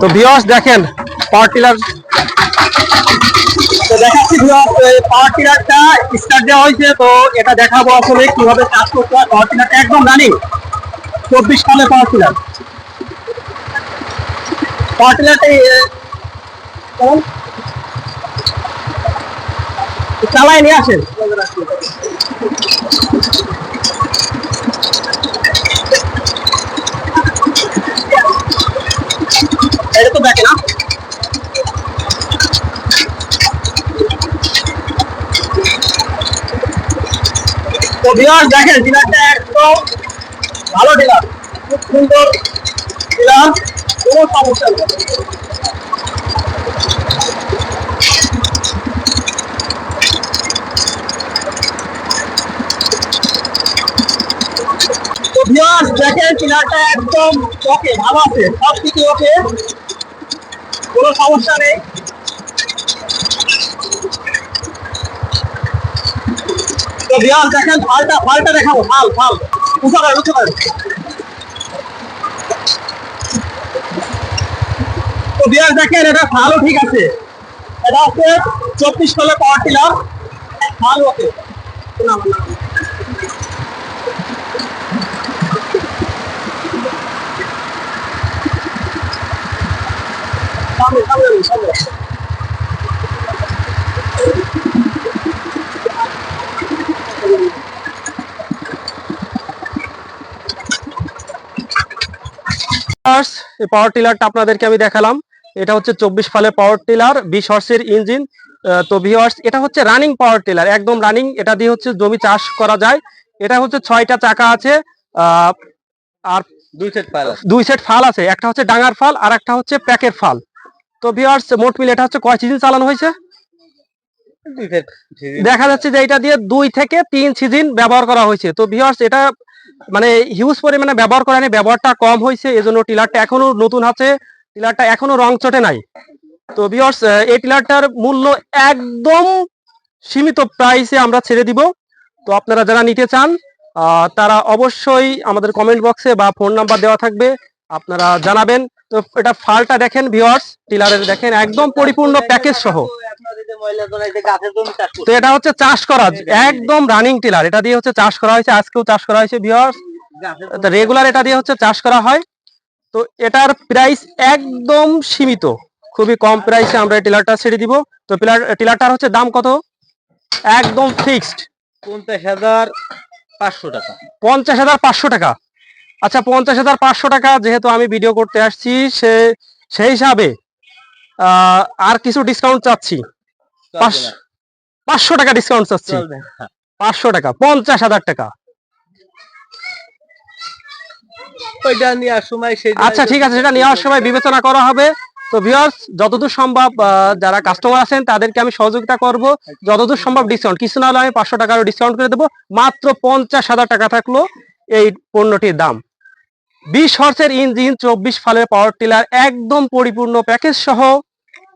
তো ভিউয়ার্স দেখেন power tiller তো দেখাচ্ছি পাওয়ার টিলারটা স্টার্ট দেওয়া হয়েছে, তো এটা দেখাবো আসলে কীভাবে কাজ করতে হয়। পাওয়ার টিলারটা একদম রানিং চব্বিশ সালে পাওয়ার টিলার। পাওয়ার টিলারটা চালায় নিয়ে আসেন। তো বিহার দেখেন, ডিলারটা একদম ভালো ডিলার, খুব সুন্দর ডিলার, কোনো সমস্যা একদম ওকে ভালো আছে সব কিছু ওকে কোনো সমস্যা নেই। তো ভিউয়ার্স দেখেন ফালটা ফালটা দেখাবো, ফাল ফাল। উঁচু করেন উঁচু করেন তো ভিউয়ার্স দেখেন, এটা ফালও ঠিক আছে। এটা হচ্ছে চব্বিশ কলে পাওয়ার টিলার ফাল ওকে সামনে সামনে সামনে। এই পাওয়ার টিলারটা আপনাদেরকে আমি দেখালাম। এটা হচ্ছে চব্বিশ ফালের পাওয়ার টিলার বিশ হর্সের ইঞ্জিন তো ভিওয়ার্স এটা হচ্ছে রানিং পাওয়ার টিলার একদম রানিং এটা দিয়ে হচ্ছে জমি চাষ করা যায়। এটা হচ্ছে ছয়টা চাকা আছে আর দুই সেট আছে। দুই সেট ফাল আছে একটা হচ্ছে ডাঙার ফাল আর একটা হচ্ছে প্যাকের ফাল তো ভিওয়ার্স মোট মিলে এটা হচ্ছে কয় সিজন চালানো হয়েছে? দেখা যাচ্ছে যে এটা দিয়ে দুই থেকে তিন সিজন ব্যবহার করা হয়েছে। তো ভিওয়ার্স এটা মানে হিউজ পরিমাণে ব্যবহার করেনি ব্যবহারটা কম হয়েছে, এজন্য টিলারটা এখনও নতুন আছে, টিলারটা এখনও রং চটে নাই। তো ভিওয়ার্স এই টিলারটার মূল্য একদম সীমিত প্রাইসে আমরা ছেড়ে দিব। তো আপনারা যারা নিতে চান তারা অবশ্যই আমাদের কমেন্ট বক্সে বা ফোন নাম্বার দেওয়া থাকবে, আপনারা জানাবেন। তো এটা ফালটা দেখেন ভিওয়ার্স টিলারের দেখেন, একদম পরিপূর্ণ প্যাকেজ সহ। তো এটা হচ্ছে চাষ করা একদম রানিং টিলার এটা দিয়ে হচ্ছে চাষ করা হয়েছে আজকেও চাষ করা হয়েছে ভিউয়ার্স রেগুলার এটা দিয়ে হচ্ছে চাষ করা হয়। তো এটার প্রাইস একদম সীমিত। খুবই কম প্রাইসে আমরা এই টিলারটা ছেড়ে দিব। তো টিলার টিলারটার হচ্ছে দাম কত? একদম ফিক্সড পঞ্চাশ হাজার পাঁচশো টাকা। পঞ্চাশ হাজার পাঁচশো টাকা। আচ্ছা পঞ্চাশ হাজার পাঁচশো টাকা যেহেতু আমি ভিডিও করতে আসছি সে সেই হিসাবে আর কিছু ডিসকাউন্ট চাচ্ছি। পাঁচশো টাকা ডিসকাউন্ট চাচ্ছি। পাঁচশো টাকা পঞ্চাশ হাজার টাকা। ওইটা নেওয়ার সময় সেই আচ্ছা ঠিক আছে সেটা নেওয়ার সময় বিবেচনা করা হবে। তো ভিউয়ার্স যতদূর সম্ভব যারা কাস্টমার আছেন তাদেরকে আমি সহযোগিতা করব। যতদূর সম্ভব ডিসকাউন্ট কিছু না হলে আমি পাঁচশো টাকারও ডিসকাউন্ট করে দেবো। মাত্র পঞ্চাশ হাজার টাকা থাকল এই পণ্যটির দাম। বিশ হর্সের ইঞ্জিন চব্বিশ ফালের পাওয়ার টিলার একদম পরিপূর্ণ প্যাকেজ সহ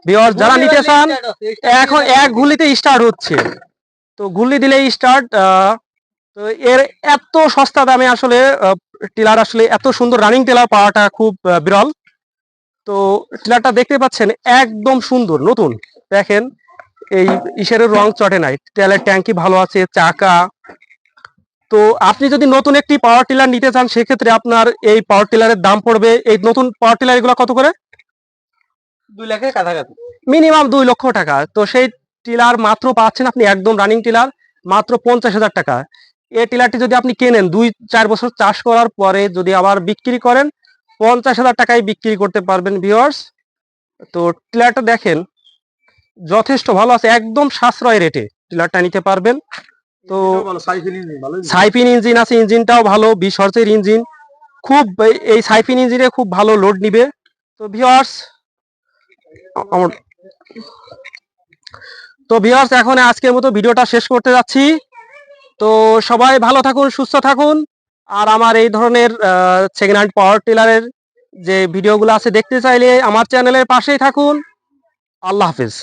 ভিউয়ার্স যারা নিতে চান এখন এক গুলিতে স্টার্ট হচ্ছে। তো গুলি দিলেই স্টার্ট তো এর এত সস্তা দামে আসলে টিলার আসলে এত সুন্দর রানিং টিলার পাওয়াটা খুব বিরল। তো টিলারটা দেখতে পাচ্ছেন একদম সুন্দর নতুন। দেখেন এই ইসের রং চটে নাই। তেলের ট্যাঙ্কি ভালো আছে চাকা। তো আপনি যদি নতুন একটি পাওয়ার টিলার নিতে চান সেক্ষেত্রে আপনার এই পাওয়ার টিলারের দাম পড়বে এই নতুন পাওয়ার টিলার এগুলো কত করে? দুই লাখের কাছাকাছি। মিনিমাম দুই লক্ষ টাকা। তো সেই টিলার মাত্র পাচ্ছেন আপনি একদম রানিং টিলার মাত্র পঞ্চাশ হাজার টাকা। এই টিলারটি যদি আপনি কেনেন দুই চার বছর চাষ করার পরে যদি আবার বিক্রি করেন পঞ্চাশ হাজার টাকায় বিক্রি করতে পারবেন ভিওয়ার্স তো টিলারটা দেখেন যথেষ্ট ভালো আছে একদম সাশ্রয় রেটে টিলারটা নিতে পারবেন। তো সাইফিন ইঞ্জিন আছে ইঞ্জিনটাও ভালো বিশ হর্সের ইঞ্জিন। খুব এই- এই সাইফিন ইঞ্জিনে খুব ভালো লোড নিবে। তো ভিওয়ার্স তো ভিউয়ার্স এখন আজকের মতো ভিডিওটা শেষ করতে যাচ্ছি। তো সবাই ভালো থাকুন, সুস্থ থাকুন। আর আমার এই ধরনের সেকেন্ড হ্যান্ড পাওয়ার টিলারের যে ভিডিওগুলো আছে, দেখতে চাইলে আমার চ্যানেলের পাশেই থাকুন। আল্লাহ হাফিজ।